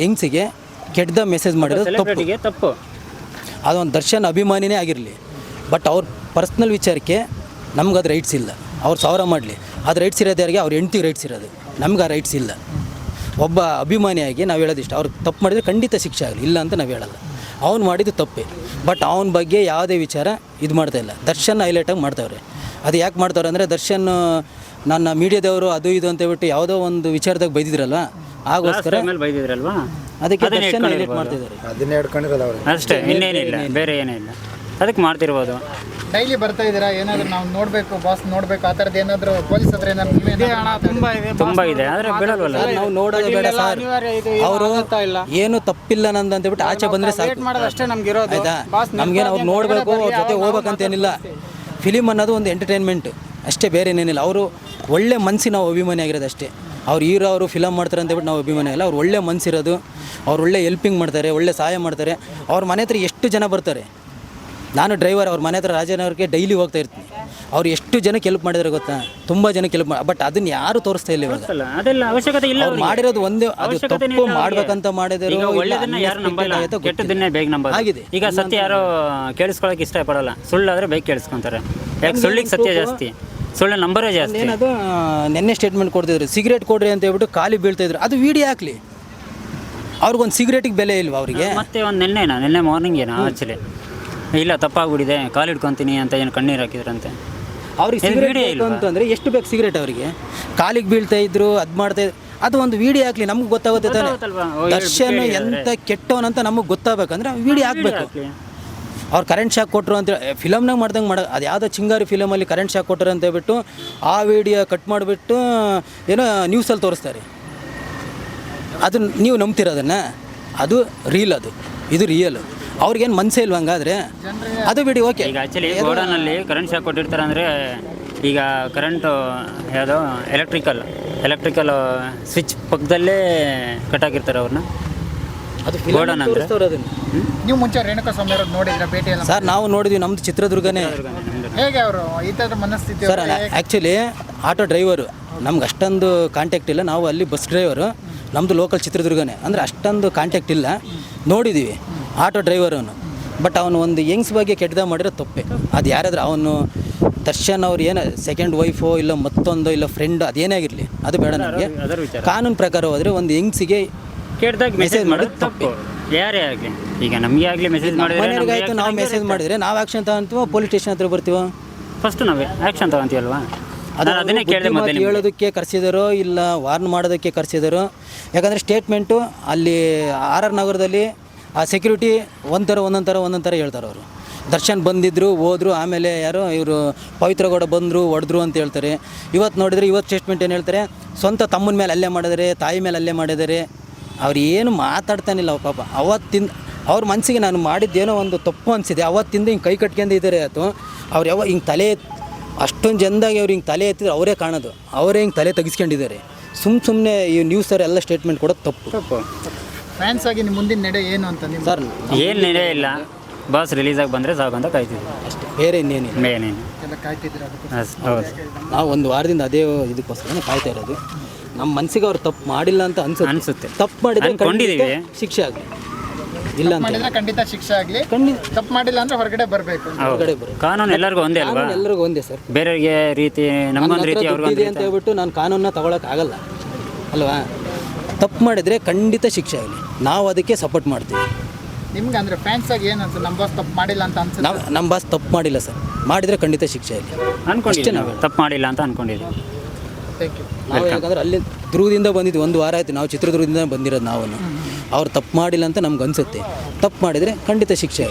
ಹೆಂಗ್ಸಿಗೆ ಕೆಟ್ಟದ message ಮಾಡಿರೋದು ತಪ್ಪು. ತಪ್ಪು. ಅದೊಂದು ದರ್ಶನ್ ಅಭಿಮಾನಿನೇ ಆಗಿರಲಿ ಬಟ್ ಅವ್ರ ಪರ್ಸ್ನಲ್ ವಿಚಾರಕ್ಕೆ ನಮ್ಗೆ ಅದು ರೈಟ್ಸ್ ಇಲ್ಲ. ಅವ್ರು ಸಾವಿರ ಮಾಡಲಿ ಅದು ರೈಟ್ಸ್ ಇರೋದು ಯಾರಿಗೆ? ಅವ್ರ ಹೆಂಡ್ತಿಗೆ ರೈಟ್ಸ್ ಇರೋದು. ನಮ್ಗೆ ಆ ರೈಟ್ಸ್ ಇಲ್ಲ. ಒಬ್ಬ ಅಭಿಮಾನಿಯಾಗಿ ನಾವು ಹೇಳೋದಿಷ್ಟು ಅವ್ರು ತಪ್ಪು ಮಾಡಿದರೆ ಖಂಡಿತ ಶಿಕ್ಷೆ ಆಗಲಿ ಇಲ್ಲ ಅಂತ ನಾವು ಹೇಳಲ್ಲ. ಅವ್ನು ಮಾಡಿದ್ದು ತಪ್ಪೇ ಬಟ್ ಅವನ ಬಗ್ಗೆ ಯಾವುದೇ ವಿಚಾರ ಇದು ಮಾಡ್ತಾ ಇಲ್ಲ. ದರ್ಶನ್ ಹೈಲೈಟಾಗಿ ಮಾಡ್ತಾವ್ರೆ. ಅದು ಯಾಕೆ ಮಾಡ್ತಾವ್ರೆ ಅಂದರೆ ದರ್ಶನ್ ನನ್ನ ಮೀಡಿಯಾದವರು ಅದು ಇದು ಅಂತ ಹೇಳ್ಬಿಟ್ಟು ಯಾವುದೋ ಒಂದು ವಿಚಾರದಾಗ ಬೈದಿದ್ರಲ್ಲ ಆಗೋಸ್ಕರ ಮೇಲೆ ಬೈದಿದ್ರಲ್ವಾ? ಅದಕ್ಕೆ ಅದನ್ನ. ಮಾಡ್ತಿದ್ದಾರೆ. ಹಿಡ್ಕೊಂಡಿರೋದು ಅವ್ರು ಅಷ್ಟೇ ಇನ್ನೇನಿಲ್ಲ ಬೇರೆ ಏನೇ ಇಲ್ಲ. ಅದಕ್ಕೆ ಮಾಡ್ತಿರ್ಬೋದು. ಡೈಲಿ ಬರ್ತಾ ಇದ್ದೀರಾ? ಏನಾದ್ರು ನಾವು ನೋಡ್ಬೇಕು ಬಾಸ್ ನೋಡ್ಬೇಕು ಆ ಥರದ್ದು ಏನಾದ್ರು ಪೊಲೀಸ್ ಹತ್ರ ಏನಾದ್ರು ತುಂಬಾ ಇದೆ. ತುಂಬ ಇದೆ ಆದರೆ ಬಿಡಲ್ವಲ್ಲ? ನಾವು ನೋಡೋದು ಬೇಡ ಸರ್. ಅವರು ಏನು ತಪ್ಪಿಲ್ಲ ನಂದು ಅಂತ ಹೇಳ್ಬಿಟ್ಟು ಆಚೆ ಬಂದ್ರೆ ಸಾಕು. ಮಾಡೋದಷ್ಟೇ ನಮ್ಗೆ ಇರೋದು. ಆಯ್ತಾ? ನಮ್ಗೇನು ಅವ್ರು ನೋಡಬೇಕು ಅವ್ರ ಜೊತೆ ಹೋಗ್ಬೇಕಂತೇನಿಲ್ಲ ಫಿಲಿಮ್ ಅನ್ನೋದು ಒಂದು ಎಂಟರ್ಟೈನ್ಮೆಂಟ್ ಅಷ್ಟೇ ಬೇರೆ ಏನೇನಿಲ್ಲ. ಅವರು ಒಳ್ಳೆ ಮನಸ್ಸಿನ ನಾವು ಅಭಿಮಾನಿ ಆಗಿರೋದು ಅಷ್ಟೇ. ಅವ್ರು ಹೀರೋ ಅವರು ಫಿಲಮ್ ಮಾಡ್ತಾರೆ ಅಂತ ಹೇಳ್ಬಿಟ್ಟು ನಾವು ಅಭಿಮಾನಿ ಇಲ್ಲ ಅವ್ರು ಒಳ್ಳೆ ಮನಸ್ಸಿರೋದು ಅವ್ರು ಒಳ್ಳೆ ಹೆಲ್ಪಿಂಗ್ ಮಾಡ್ತಾರೆ ಒಳ್ಳೆ ಸಹಾಯ ಮಾಡ್ತಾರೆ. ಅವ್ರ ಮನೆ ಹತ್ರ ಎಷ್ಟು ಜನ ಬರ್ತಾರೆ? ನಾನು ಡ್ರೈವರ್ ಅವ್ರ ಮನೆ ಹತ್ರ ರಾಜನವ್ರಿಗೆ ಡೈಲಿ ಹೋಗ್ತಾ ಇರ್ತೀನಿ. ಅವ್ರು ಎಷ್ಟು ಜನಕ್ಕೆ ಹೆಲ್ಪ್ ಮಾಡಿದ್ರೆ ಗೊತ್ತಾ? ತುಂಬ ಜನಕ್ಕೆ ಹೆಲ್ಪ್ ಮಾಡಿ ಬಟ್ ಅದನ್ನ ಯಾರು ತೋರಿಸ್ತಾ ಇಲ್ಲ ಇವಾಗ. ಅದೆಲ್ಲ ಅವಶ್ಯಕತೆ ಇಲ್ಲ ಅವ್ರು ಮಾಡಿರೋದು ಒಂದೇ ಅದು ತಪ್ಪು. ಮಾಡ್ಬೇಕಂತ ಮಾಡಿದ್ರು ಈಗ ಇಲ್ಲ ಯಾರು ನಂಬಲ್ಲ. ಕೆಟ್ಟದನ್ನೇ ಬೇಗ ನಂಬಲ್ಲ. ಆಗಿದೆ. ಈಗ ಸತ್ಯ ಯಾರು ಕೇಳಿಸ್ಕೊಳಕ್ಕೆ ಇಷ್ಟಪಡಲ್ಲ. ಸುಳ್ಳಾದ್ರೆ ಬೇಗ ಕೇಳಿಸ್ಕೊಂತಾರೆ. ಯಾಕೆ ಸುಳ್ಳಿಗೆ ಸತ್ಯ ಜಾಸ್ತಿ? ಸುಳ್ಳು ನಂಬರೇ ಜಾಸ್ತಿ. ಏನದು ನೆನ್ನೆ ಸ್ಟೇಟ್ಮೆಂಟ್ ಕೊಡ್ತಿದ್ರು ಸಿಗರೇಟ್ ಕೊಡ್ರಿ ಅಂತ ಹೇಳ್ಬಿಟ್ಟು ಖಾಲಿ ಬೀಳ್ತಾಯಿದ್ರು ಅದು ವಿಡಿಯೋ ಹಾಕ್ಲಿ. ಅವ್ರಿಗೊಂದು ಸಿಗರೇಟಿಗೆ ಬೆಲೆ ಇಲ್ವ ಅವರಿಗೆ? ಮತ್ತೆ ಒಂದು ನಿನ್ನೆನಾ? ನಿನ್ನೆ ಮಾರ್ನಿಂಗ್ ಏನೋ ಆಕ್ಚುಲಿ ಇಲ್ಲ ತಪ್ಪಾಗ್ಬಿಟ್ಟಿದೆ. ಕಾಲು ಹಿಡ್ಕೊತೀನಿ ಅಂತ ಏನು ಕಣ್ಣೀರು ಹಾಕಿದ್ರಂತೆ. ಅವ್ರಿಗೆ ಏನ್ ಸಿಗರೇಟ್ video ಇಲ್ವಾ? ಅಂತಂದ್ರೆ ಎಷ್ಟು ಬೇಕು ಸಿಗರೇಟ್ ಅವರಿಗೆ? ಕಾಲಿಗೆ ಬೀಳ್ತಾ ಇದ್ರು ಅದು ಮಾಡ್ತಾ ಇದ್ರು. ಅದು ಒಂದು ವಿಡಿಯೋ ಹಾಕ್ಲಿ ನಮ್ಗೆ ಗೊತ್ತಾಗುತ್ತೆ ತಾನೆ. ಗೊತ್ತಾಗುತ್ತಲ್ವಾ? ಓ, ಹೇಳ್- ದರ್ಶನ್ ಹೇಳಿ ಎಂತ ಕೆಟ್ಟವನಂತ ನಮಗೆ ಗೊತ್ತಾಗಬೇಕಂದ್ರೆ ವಿಡಿಯೋ ಹಾಕ್ಬೇಕು. ಹಾಕ್ಲಿ. ಅವ್ರು ಕರೆಂಟ್ ಶಾಕ್ ಕೊಟ್ಟರು ಅಂತ ಫಿಲಮ್ನಾಗ ಮಾಡ್ದಂಗೆ ಮಾಡ, ಅದು ಯಾವುದೋ ಚಿಂಗಾರಿ ಫಿಲಮಲ್ಲಿ ಕರೆಂಟ್ ಶಾಕ್ ಕೊಟ್ಟರು ಅಂತ ಹೇಳ್ಬಿಟ್ಟು ಆ ವಿಡಿಯೋ ಕಟ್ ಮಾಡಿಬಿಟ್ಟು, ಏನೋ ನ್ಯೂಸಲ್ಲಿ ತೋರಿಸ್ತಾರೆ ಅದು ನೀವು ನಂಬ್ತಿರೋದನ್ನ ಅದು ರೀಲ್ ಅದು. ಇದು ರಿಯಲ್ ಅವ್ರಿಗೇನು ಮನಸ್ಸೇ ಇಲ್ವ ಹಂಗಾದ್ರೆ? ಅದು ಬಿಡಿ ಓಕೆ ಈಗ ಆ್ಯಕ್ಚುಲಿ ಗೋಡನಲ್ಲಿ ಕರೆಂಟ್ ಶಾಕ್ ಕೊಟ್ಟಿರ್ತಾರೆ ಅಂದರೆ ಈಗ ಕರೆಂಟು ಯಾವುದೋ ಎಲೆಕ್ಟ್ರಿಕಲ್ ಎಲೆಕ್ಟ್ರಿಕಲ್ ಸ್ವಿಚ್ ಪಕ್ಕದಲ್ಲೇ ಕಟ್ಟಾಕಿರ್ತಾರೆ ಅವ್ರನ್ನ ಅದು ಗೋಡನ್ ಅಂದ್ರೆ? ನೀವು ಮುಂಚೆ ರೇಣುಕಾ ಸ್ವಾಮಿ ಅವ್ರದ್ದು ನೋಡಿದ್ರ ಭೇಟಿ ಎಲ್ಲ? ಸರ್ ನಾವು ನೋಡಿದ್ವಿ ನಮ್ದು ಚಿತ್ರದುರ್ಗನೇ. ಹೇಗೆ ಅವರು? ಈ ಥರದ ಮನಸ್ಥಿತಿ ಸರ್ ಆ್ಯಕ್ಚುಲಿ ಆಟೋ ಡ್ರೈವರು ನಮ್ಗೆ ಅಷ್ಟೊಂದು ಕಾಂಟ್ಯಾಕ್ಟ್ ಇಲ್ಲ. ನಾವು ಅಲ್ಲಿ ಬಸ್ ಡ್ರೈವರು ನಮ್ಮದು ಲೋಕಲ್ ಚಿತ್ರದುರ್ಗನೇ. ಅಂದರೆ ಅಷ್ಟೊಂದು ಕಾಂಟ್ಯಾಕ್ಟ್ ಇಲ್ಲ. ನೋಡಿದ್ದೀವಿ ಆಟೋ ಡ್ರೈವರ್ ಅವನು. ಬಟ್ ಅವನು ಒಂದು ಯಂಗ್ಸ್ ಬಗ್ಗೆ ಕೆಟ್ಟದ ಮಾಡಿರೋ ತಪ್ಪೆ. ಅದು ಯಾರಾದ್ರೂ ಅವನು ದರ್ಶನ್ ಅವ್ರು ಏನು ಸೆಕೆಂಡ್ ವೈಫೋ ಇಲ್ಲ ಮತ್ತೊಂದು ಇಲ್ಲ ಫ್ರೆಂಡ್ ಅದೇನೇ ಆಗಿರಲಿ. ಅದು ಬೇಡ ನನಗೆ ಕಾನೂನು ಪ್ರಕಾರ ಹೋದರೆ ಒಂದು ಯಂಗ್ಸಿಗೆ ಕೇಳ್ದಾಗ ಮೆಸೇಜ್ ಮಾಡೋದು ತಪ್ಪು. ಯಾರೇ ಆಗಲಿ. ಈಗ ನಮಗೆ ಆಗಲಿ ಮೆಸೇಜ್ ಮಾಡಿದ್ರೆ ಮನೆಯವ್ರಿಗಾಯ್ತು ನಾವು ಮೆಸೇಜ್ ಮಾಡಿದ್ರೆ ನಾವು ಆ್ಯಕ್ಷನ್ ತಗೊಂತೀವೋ ಪೊಲೀಸ್ ಸ್ಟೇಷನ್ ಹತ್ರ ಬರ್ತೀವೋ? ಫಸ್ಟ್ ನಾವೇ ಆ್ಯಕ್ಷನ್ ತಗೊಂತೀವಲ್ವಾ? ಅದು ನಾನು ಅದನ್ನೇ ಕೇಳಿದೆ ಮೊದಲು ಹೇಳೋದಕ್ಕೆ ಕರೆಸಿದಾರೋ ಇಲ್ಲ ವಾರ್ನ್ ಮಾಡೋದಕ್ಕೆ ಕರೆಸಿದಾರೋ? ಯಾಕಂದರೆ ಸ್ಟೇಟ್ಮೆಂಟು ಅಲ್ಲಿ ಆರ್ ಆರ್ ನಗರದಲ್ಲಿ ಆ ಸೆಕ್ಯೂರಿಟಿ ಒಂಥರ ಒಂದೊಂದು ಥರ ಒಂದೊಂದು ಥರ ಹೇಳ್ತಾರೆ ಅವರು. ದರ್ಶನ್ ಬಂದಿದ್ರು ಹೋದ್ರು ಆಮೇಲೆ ಯಾರೋ ಇವರು ಪವಿತ್ರಗೌಡ ಬಂದರು ಹೊಡೆದ್ರು ಅಂತ ಹೇಳ್ತಾರೆ. ಇವತ್ತು ನೋಡಿದ್ರೆ ಇವತ್ತು ಸ್ಟೇಟ್ಮೆಂಟ್ ಏನು ಹೇಳ್ತಾರೆ? ಸ್ವಂತ ತಮ್ಮನ ಮೇಲೆ ಅಲ್ಲೇ ಮಾಡಿದರೆ ತಾಯಿ ಮೇಲೆ ಅಲ್ಲೇ ಮಾಡಿದ್ದಾರೆ ಅವ್ರು ಏನು ಮಾತಾಡ್ತಾನಿಲ್ಲ ಅವ್ರ ಪಾಪ. ಅವತ್ತಿಂದ ಅವ್ರ ಮನಸ್ಸಿಗೆ ನಾನು ಮಾಡಿದ್ದೇನೋ ಒಂದು ತಪ್ಪು ಅನಿಸಿದೆ. ಅವತ್ತಿಂದ ಹಿಂಗೆ ಕೈ ಕಟ್ಕೊಂಡಿದ್ದಾರೆ ಆಯ್ತು ಅವ್ರು ಯಾವ ಹಿಂಗೆ ತಲೆ ಎತ್ತಿ- ಅಷ್ಟೊಂದು ಜನದಾಗಿ ಅವ್ರು ಹಿಂಗೆ ತಲೆ ಎತ್ತಿದ್ರೆ ಅವರೇ ಕಾಣೋದು. ಅವರೇ ಹಿಂಗೆ ತಲೆ ತೆಗೆಸ್ಕೊಂಡಿದ್ದಾರೆ. ಸುಮ್ ಸುಮ್ಮನೆ ಈ ನ್ಯೂಸ್ ಎಲ್ಲ ಸ್ಟೇಟ್ಮೆಂಟ್ ಕೊಡೋದು ತಪ್ಪು. ತಪ್ಪು. ಫ್ಯಾನ್ಸ್ ಆಗಿ ನಿಮ್ಮ ಮುಂದಿನ ನಡೆ ಏನು ಅಂತ ನೀವು ಸರ್ ಏನು ನೆಲೆ ಇಲ್ಲ. ಬಸ್ ರಿಲೀಸ್ ಆಗಿ ಬಂದರೆ ಸಾಕು ಅಂತ ಕಾಯ್ತಿದ್ವಿ. ಅಷ್ಟೇ. ಬೇರೆ ಇನ್ನೇನು ಮೇನೇನು ಎಲ್ಲ ಕಾಯ್ತಿದ್ದೀರಾ ಅದಕ್ಕೆ ಹೌದು. ನಾವು ಒಂದು ವಾರದಿಂದ ಅದೇ ಇದಕ್ಕೋಸ್ಕರ ಕಾಯ್ತಾ ಇರೋದು. ನಮ್ಮ ಮನಸ್ಸಿಗೆ ಅವ್ರು ತಪ್ಪು ಮಾಡಿಲ್ಲ ಅಂತ ಅನ್ಸುತ್ತೆ. ಅನ್ಸುತ್ತೆ. ತಪ್ಪು ಮಾಡಿದ್ರೆ ಅನ್ಕೊಂಡಿದೀವಿ. ಖಂಡಿತ ಶಿಕ್ಷೆ ಆಗಲಿ. ಇಲ್ಲ ಅಂತ ಮಾಡಿದ್ರೆ ಖಂಡಿತ ಶಿಕ್ಷೆ ಆಗಲಿ. ಖಂಡಿತ. ತಪ್ಪು ಮಾಡಿಲ್ಲ ಅಂದ್ರೆ ಹೊರಗಡೆ ಬರಬೇಕು. ಹೊರಗಡೆ ಬರೋ ಕಾನೂನು ಎಲ್ಲರಿಗೂ ಒಂದೇ ಅಲ್ವಾ? ಕಾನೂನು ಎಲ್ಲರಿಗೂ ಒಂದೇ ಸರ್. ಬೇರೆಯವ್ರಿಗೆ ರೀತಿ ನಮಗೊಂದು ರೀತಿ ಅವ್ರಿಗೊಂದು ಇದೆ ಅಂತ ಹೇಳ್ಬಿಟ್ಟು ನಾನು ಕಾನೂನನ್ನ ತಗೊಳಕ್ ಆಗಲ್ಲ. ಅಲ್ವಾ? ತಪ್ಪು ಮಾಡಿದ್ರೆ ಖಂಡಿತ ಶಿಕ್ಷೆ ಆಗಲಿ. ನಾವು ಅದಕ್ಕೆ ಸಪೋರ್ಟ್ ಮಾಡ್ತೀವಿ. ನಿಮ್ಗೆ ಅಂದ್ರೆ ಫ್ಯಾನ್ಸ್ ಆಗಿ ಏನು ಅನ್ಸುತ್ತೆ? ನಮ್ಮ ಬಾಸ್ ತಪ್ಪು ಮಾಡಿಲ್ಲ ಅಂತ ಅನ್ಸುತ್ತೆ? ನಾವು ನಮ್ಮ ಬಾಸ್ ತಪ್ಪು ಮಾಡಿಲ್ಲ ಸರ್. ಮಾಡಿದ್ರೆ ಖಂಡಿತ ಶಿಕ್ಷೆ ಆಗಲಿ. ಅನ್ಕೊಂಡಿದ್ದೀವಿ ನಾವು. ತಪ್ಪು ಮಾಡಿಲ್ಲ ಅಂತ ಅನ್ಕೊಂಡಿದ್ವಿ. ಥ್ಯಾಂಕ್ ಯು ನಾವು ಯಾಕಂದ್ರೆ ಅಲ್ಲಿ ದುರ್ಗದಿಂದ ಬಂದಿದ್ದು ಒಂದು ವಾರ ಆಯ್ತು ನಾವು ಚಿತ್ರದುರ್ಗದಿಂದ ಬಂದಿರೋದು ನಾವು. ಅವ್ರು ತಪ್ಪು ಮಾಡಿಲ್ಲ ಅಂತ ನಮ್ಗೆ ಅನ್ಸುತ್ತೆ. ತಪ್ಪು ಮಾಡಿದರೆ ಖಂಡಿತ ಶಿಕ್ಷೆ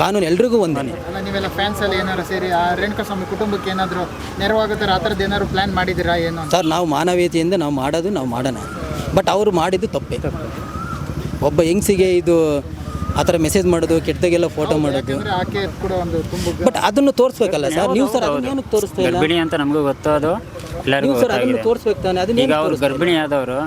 ಕಾನೂನು ಎಲ್ರಿಗೂ ಒಂದೇ. ಅಲ್ಲ ನೀವೆಲ್ಲ ಫ್ಯಾನ್ಸ್ ಅಲ್ಲಿ ಏನಾದ್ರು ಸೇರಿ ಆ ರೇಣುಕಾ ಸ್ವಾಮಿ ಕುಟುಂಬಕ್ಕೆ ಏನಾದರೂ ನೆರವಾಗುತ್ತಾರೆ ಆ ಥರದ್ದು ಏನಾದ್ರು ಪ್ಲಾನ್ ಮಾಡಿದ್ದೀರಾ ಏನು ಅಂತ? ಸರ್ ನಾವು ಮಾನವೀಯತೆಯಿಂದ ನಾವು ಮಾಡೋದು ನಾವು ಮಾಡೋಣ. ಬಟ್ ಅವರು ಮಾಡಿದ್ದು ತಪ್ಪೇ. ಒಬ್ಬ ಹೆಂಗ್ಸಿಗೆ ಇದು ಆ ಥರ ಮೆಸೇಜ್ ಮಾಡೋದು ಕೆಟ್ಟದಾಗೆಲ್ಲ ಫೋಟೋ ಮಾಡೋದು. ಯಾಕಂದ್ರೆ ಆಕೆ ಕೂಡ ಒಂದು ತುಂಬ ಬಟ್ ಅದನ್ನು ತೋರಿಸ್ಬೇಕಲ್ಲ ಸರ್? ನೀವು ಸರ್ ಅದನ್ನ ಏನಕ್ಕೆ ತೋರಿಸ್ತಾ ಇಲ್ಲ? ಗರ್ಭಿಣಿ ಅಂತ ನಮಗೂ ಗೊತ್ತೋದು ಎಲ್ಲರಿಗೂ ಸರ್ ಅದನ್ನು ಗೊತ್ತಾಗಿದೆ. ತೋರಿಸ್ಬೇಕು ತಾನೆ ಅದನ್ನ ಈಗ ಅವ್ರು ಗರ್ಭಿಣಿ ಆದವರು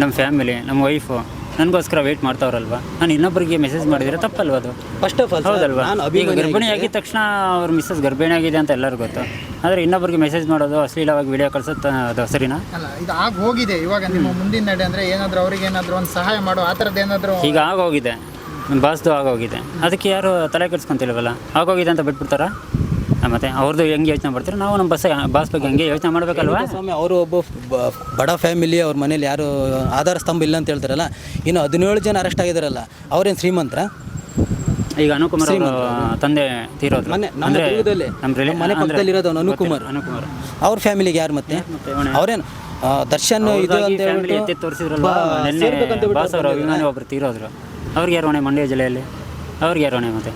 ನಮ್ಮ ಫ್ಯಾಮಿಲಿ ನಮ್ಮ ವೈಫು ನನಗೋಸ್ಕರ ವೆಯ್ಟ್ ಮಾಡ್ತಾವ್ರಲ್ವಾ? ನಾನು ಇನ್ನೊಬ್ಬರಿಗೆ ಮೆಸೇಜ್ ಮಾಡಿದರೆ ತಪ್ಪಲ್ವಾ ಅದು? ಫಸ್ಟ್ ಆಫ್ ಆಲ್ ಹೌದಲ್ವಾ? ನಾನು ಈಗ ಅಭಿಮಾನಿ ಗರ್ಭಿಣಿ ಆಗಿದ ತಕ್ಷಣ ಅವ್ರ ಮಿಸ್ಸಸ್ ಗರ್ಭಿಣಿ ಆಗಿದೆ ಅಂತ ಎಲ್ಲರಿಗೂ ಗೊತ್ತು. ಆದರೆ ಇನ್ನೊಬ್ಬರಿಗೆ ಮೆಸೇಜ್ ಮಾಡೋದು ಅಶ್ಲೀಲವಾಗಿ ವಿಡಿಯೋ ಕಳ್ಸೋದು ಅದು ಸರಿನಾ ಅಲ್ಲ ಇದು ಆಗ ಹೋಗಿದೆ. ಇವಾಗ ನಿಮ್ಮ ಮುಂದಿನ ನಡೆ ಅಂದ್ರೆ ಏನಾದರೂ ಅವ್ರಿಗೆ ಏನಾದರೂ ಒಂದು ಸಹಾಯ ಮಾಡೋ ಆ ಥರದ್ದು ಏನಾದರೂ ಈಗ ಆಗೋಗಿದೆ. ನನ್ನ ಬಾಸ್ದು ಆಗೋಗಿದೆ. ಅದಕ್ಕೆ ಯಾರು ತಲೆ ಕೆಡ್ಸ್ಕೊಂತಿಲ್ವಲ್ಲ? ಆಗೋಗಿದೆ ಅಂತ ಬಿಟ್ಬಿಡ್ತಾರಾ? ಮತ್ತೆ ಅವ್ರದ್ದು ಹೆಂಗೆ ಯೋಚನೆ ಮಾಡ್ತಾರೆ ನಾವು ನಮ್ಮ ಬಸ್ ಬಾಸ್ ಬಗ್ಗೆ ಹಂಗೆ ಯೋಚನೆ ಮಾಡಬೇಕಲ್ವಾ? ಸ್ವಾಮಿ ಅವರು ಒಬ್ಬ ಬ- ಬಡ ಫ್ಯಾಮಿಲಿ ಅವ್ರ ಮನೇಲಿ ಯಾರು ಆಧಾರ ಸ್ತಂಭ ಇಲ್ಲ ಅಂತ ಹೇಳ್ತಾರಲ್ಲ ಇನ್ನು ಹದಿನೇಳು ಜನ ಅರೆಸ್ಟ್ ಆಗಿದಾರಲ್ಲ ಅವ್ರೇನು ಶ್ರೀಮಂತರ? ಈಗ ಅನುಕುಮಾರ್ ಅವರು ತಂದೆ ತೀರೋದು ಮೊನ್ನೆ ನಮ್ಮ ಅಂದ್ರೆ ದುರ್ಗದಲ್ಲೇ ನಮ್ಮ ರಿಲೇ- ನಮ್ಮ ಮನೆ ಅಂದ್ರೆ ಅನುಕುಮಾರ್. ಅನುಕುಮಾರ್. ಅವ್ರ ಫ್ಯಾಮಿಲಿಗೆ ಯಾರು ಮತ್ತೆ? ಮತ್ತೆ ಅವ್ರೇನು ಆ, ದರ್ಶನ್ ಇದು ಅಂತ ಫ್ಯಾಮಿಲಿ ಎತ್ತಿ ಹೇಳ್ಬಿಟ್ಟು ತೋರಿಸಿದ್ರಲ್ವ ನಿನ್ನೆ ಬಾಸ್ ಅವರು ಅಭಿಮಾನಿ ಒಬ್ರು ತೀರೋದ್ರು. ಅವ್ರಿಗೆ ಯಾರು ಹೊಣೆ ಮಂಡ್ಯ ಜಿಲ್ಲೆಯಲ್ಲಿ? ಅವ್ರಿಗೆ ಯಾರು ಹೊಣೆ ಮತ್ತೆ?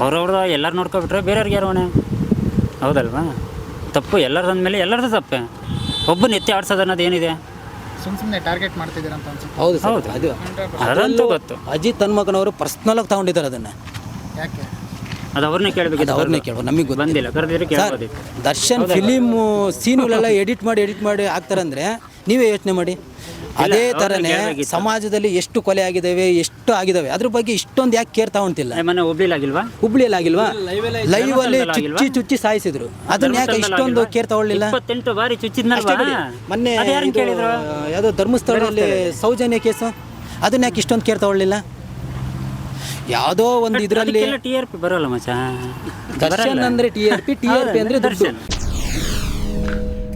ಅವ್ರವ್ರ ಎಲ್ಲರೂ ನೋಡ್ಕೊಬಿಟ್ರೆ ಬೇರೆಯವ್ರಿಗೆ ಯಾರು ಹೊಣೆ? ಹೌದಲ್ವಾ? ತಪ್ಪು ಎಲ್ಲರದ್ದು ಅಂದಮೇಲೆ ಎಲ್ಲರದ್ದು ತಪ್ಪೆ. ಒಬ್ಬನ ಎತ್ತಿ ಆಡ್ಸೋದು ಅನ್ನೋದು ಏನಿದೆ? ಸುಮ್ಮ ಸುಮ್ಮನೆ ಟಾರ್ಗೆಟ್ ಮಾಡ್ತಿದ್ದೀರಾ ಅಂತ ಅನ್ಸುತ್ತೆ. ಹೌದು ಸರ್ ಅದು ಅದಂತೂ ಗೊತ್ತು. ಅಜಿತ್ ತನ್ಮಕನವರು ಪರ್ಸ್ನಲಾಗಿ ತಗೊಂಡಿದ್ದಾರೆ ಅದನ್ನ. ಯಾಕೆ? ಅದು ಅವ್ರನ್ನೇ ಕೇಳಬೇಕಿತ್ತು ಅವ್ರನ್ನೇ ಕೇಳೋ ನಮಗೆ ಗೊತ್ತು ಬಂದಿಲ್ಲ ಕರೆದಿದ್ರೆ ಸರ್ ಕೇಳ್ಬೋದಿತ್ತು. ದರ್ಶನ್ ಫಿಲಿಮ್ ಸೀನುಗಳೆಲ್ಲ ಎಡಿಟ್ ಮಾಡಿ ಎಡಿಟ್ ಮಾಡಿ ಹಾಕ್ತಾರಂದ್ರೆ ನೀವೇ ಯೋಚನೆ ಮಾಡಿ. ಅದೇ ತರನೇ ಸಮಾಜದಲ್ಲಿ ಎಷ್ಟು ಕೊಲೆ ಆಗಿದಾವೆ ಎಷ್ಟು ಆಗಿದಾವೆ ಅದ್ರ ಬಗ್ಗೆ ಇಷ್ಟೊಂದು ಯಾಕೆ ಕೇರ್ ತಗೊಂತಿಲ್ಲ ಮೊನ್ನೆ ಹುಬ್ಳಿಲಾಗಿಲ್ವಾ? ಲೈವ್ ಅಲ್ಲಿ ಚುಚ್ಚಿ ಚುಚ್ಚಿ ಸಾಯಿಸಿದ್ರು. ಅದನ್ನ ಯಾಕೆ ಇಷ್ಟೊಂದು ಕೇರ್ ತಗೊಳ್ಳಿಲ್ಲ ಇಪ್ಪತ್ತೆಂಟು ಬಾರಿ ಚುಚ್ಚಿದ್ನಲ್ವಾ? ಮೊನ್ನೆ ಯಾವ್ದೋ ಧರ್ಮಸ್ಥಳದಲ್ಲಿ ಸೌಜನ್ಯ ಕೇಸು? ಅದನ್ನ ಯಾಕೆ ಇಷ್ಟೊಂದು ಕೇರ್ ತಗೊಳ್ಳಿಲ್ಲ ಯಾವುದೋ ಒಂದು ಇದರಲ್ಲಿ ಟಿ ಆರ್ ಪಿ ಬರೋಲ್ಲ ಮಚ್ಚ. ದರ್ಶನ್ ಅಂದ್ರೆ T R P T R P ಅಂದ್ರೆ ದುಡ್ಡು. Darshan?